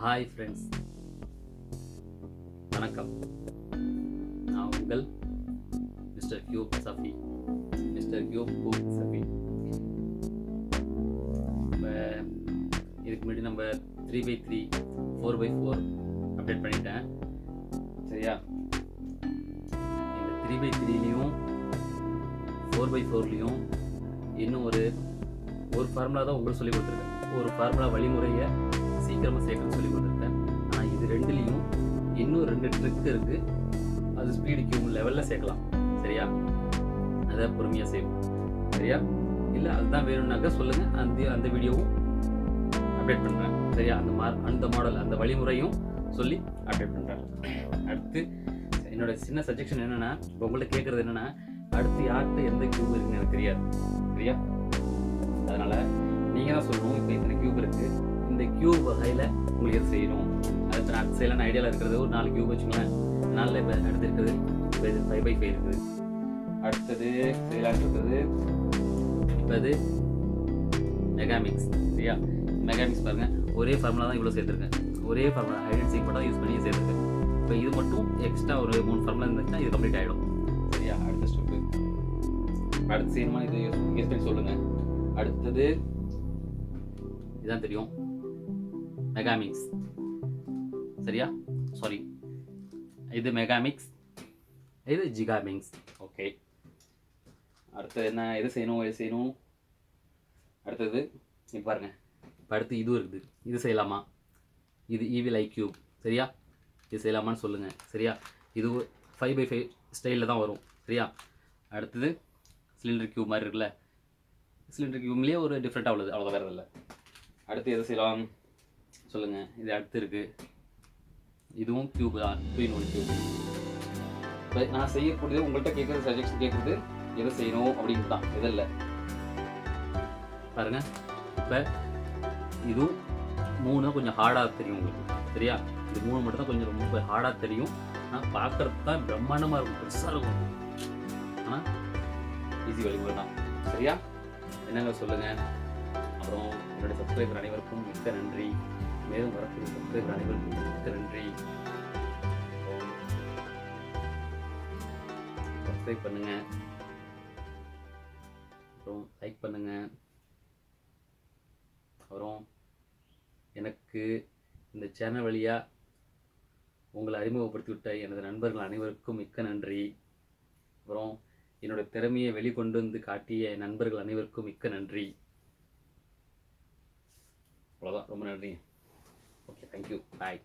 Hi friends வணக்கம். நான் உங்கள் mister cube Safi mister cube cube Safi. நம்ம இதுக்கு முன்னாடி நம்ம three by three four by four update பண்ணிட்டேன். சரியா? இந்த த்ரீ பை த்ரீலேயும் ஃபோர் பை ஃபோர்லேயும் இன்னும் ஒரு ஒரு ஃபார்முலா தான் உங்களுக்கு சொல்லி கொடுத்துருக்கேன். ஒரு ஃபார்முலா வழிமுறையை சீக்கிரமாக சேர்க்கணும்னு சொல்லி கொடுத்துருக்கேன். ஆனால் இது ரெண்டுலேயும் இன்னும் ரெண்டு ட்ரிக் இருக்குது அது ஸ்பீடு கியூ லெவலில் சேர்க்கலாம் சரியா? அதை பொறுமையாக செய்வோம் சரியா? இல்லை அதுதான் வேணும்னாக்கா சொல்லுங்கள் அந்த அந்த வீடியோவும் அப்டேட் பண்ணுறேன் சரியா? அந்த மா அந்த மாடல் அந்த வழிமுறையும் சொல்லி அப்டேட் பண்ணுறேன் அடுத்து என்னோட சின்ன சஜஷன் என்னென்னா இப்போ உங்கள்கிட்ட கேட்குறது என்னென்னா அடுத்து யார்கிட்ட எந்த கியூப் இருக்குன்னு எனக்கு தெரியாது. சரியா? அதனால் நீங்கள் தான் சொல்லணும். இப்போ இத்தனை கியூப் இருக்குது இந்த கியூப் வகையில் உங்களுக்கு எது செய்யணும்? அடுத்து நான் செய்யலான ஐடியாவில் இருக்கிறது ஒரு நாலு கியூப் வச்சுங்களேன் நாலில் இப்போ அடுத்து இருக்கிறது ஃபைவ் பை ஃபைவ் இருக்குது. அடுத்தது செய்யலான்னு இருக்கிறது இப்போ இது மெகாமிக்ஸ் சரியா? மெகாமிக்ஸ் பாருங்கள் ஒரே ஃபார்முலா தான் இவ்வளோ சேர்த்துருக்கேன். ஒரே ஃபார்முலா ஐடென்டிக் மட்டும் யூஸ் பண்ணி சேர்த்துருக்கேன். இப்போ இது மட்டும் எக்ஸ்ட்ரா ஒரு மூணு ஃபார்முலா இருந்துச்சுன்னா இது கம்ப்ளீட் ஆகிடும் சரியா? அடுத்த ஸ்டெப்பு அடுத்து செய்யணுமா? இது யூஸ் பண்ணி சொல்லுங்கள் அடுத்தது இதுதான் தெரியும். மெகாமிக்ஸ் சரியா சாரி இது மெகாமிக்ஸ் இது ஜிகாமிக்ஸ் ஓகே அடுத்தது என்ன எது செய்யணும் எது செய்யணும் அடுத்தது இப்போ பாருங்க இப்போ அடுத்து இதுவும் இருக்குது இது செய்யலாமா இது ஈவில் ஐ கியூப் சரியா இது செய்யலாமான்னு சொல்லுங்கள் சரியா இது ஃபைவ் பை ஃபைவ் ஸ்டைலில் தான் வரும் சரியா அடுத்தது சிலிண்டர் கியூப் மாதிரி இருக்குல்ல சிலிண்டர் கியூப்லேயே ஒரு டிஃப்ரெண்ட்டாக உள்ளது அவ்வளோ வேறு இல்லை அடுத்து எது செய்யலாம் சொல்லுங்கள் இது அடுத்து இருக்குது இதுவும் கியூப் தான் டூ இன் ஒன் கியூப் இப்போ நான் செய்யக்கூடியது உங்கள்கிட்ட கேட்குறது சஜஷன் கேட்குறது எதை செய்யணும் அப்படின்னு தான் எது பாருங்க இப்போ இதுவும் மூணு கொஞ்சம் ஹார்டாக தெரியும் உங்களுக்கு சரியா? இது மூணு மட்டும் தான் கொஞ்சம் ரொம்ப ஹார்டாக தெரியும். ஆனால் பார்க்கறது தான் பிரம்மாண்டமாக இருக்கும் பெருசாக இருக்கும். ஆனால் ஈஸி வழிமுறை தான் சரியா? என்னங்க சொல்லுங்கள் அப்புறம் என்னுடைய சப்ஸ்கிரைபர் அனைவருக்கும் மிக்க நன்றி. மேலும் வரக்கூடிய சப்ஸ்கிரைபர் அனைவருக்கும் மிக்க நன்றி. சப்ஸ்கிரைப் பண்ணுங்க. அப்புறம் லைக் பண்ணுங்க. அப்புறம் எனக்கு இந்த சேனல் வழியாக உங்களை அறிமுகப்படுத்தி விட்ட எனது நண்பர்கள் அனைவருக்கும் மிக்க நன்றி. அப்புறம் என்னோட திறமையை வெளிக்கொண்டு வந்து காட்டிய என் நண்பர்கள் அனைவருக்கும் மிக்க நன்றி. அவ்வளோதான் ரொம்ப நன்றி ஓகே தேங்க்யூ பாய்